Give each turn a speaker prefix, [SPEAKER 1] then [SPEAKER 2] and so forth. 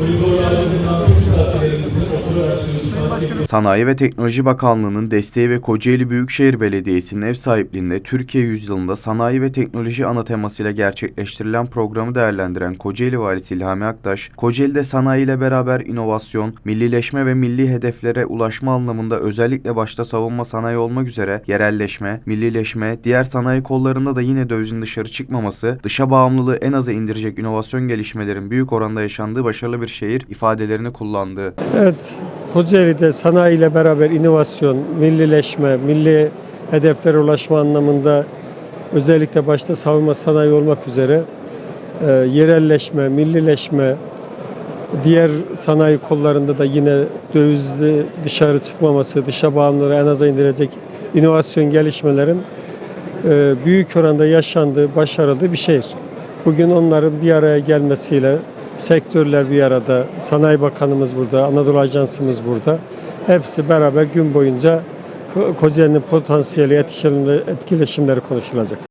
[SPEAKER 1] 우리 고라 주님 앞에
[SPEAKER 2] Sanayi ve Teknoloji Bakanlığı'nın desteği ve Kocaeli Büyükşehir Belediyesi'nin ev sahipliğinde Türkiye Yüzyılında Sanayi ve Teknoloji ana temasıyla gerçekleştirilen programı değerlendiren Kocaeli Valisi İlhami Aktaş, Kocaeli'de sanayi ile beraber inovasyon, millileşme ve milli hedeflere ulaşma anlamında özellikle başta savunma sanayi olmak üzere yerelleşme, millileşme, diğer sanayi kollarında da yine dövizin dışarı çıkmaması, dışa bağımlılığı en aza indirecek inovasyon gelişmelerin büyük oranda yaşandığı başarılı bir şehir ifadelerini kullandı.
[SPEAKER 3] Evet, Kocaeli'de sanayi ile beraber inovasyon, millileşme, milli hedeflere ulaşma anlamında özellikle başta savunma sanayi olmak üzere e, yerelleşme, millileşme, diğer sanayi kollarında da yine dövizli dışarı çıkmaması, dışa bağımlılığı en aza indirecek inovasyon gelişmelerin e, büyük oranda yaşandığı, başarılı bir şehir. Bugün onların bir araya gelmesiyle sektörler bir arada, Sanayi Bakanımız burada, Anadolu Ajansımız burada. Hepsi beraber gün boyunca Ko- Kocaeli'nin potansiyeli, etkileşimleri konuşulacak.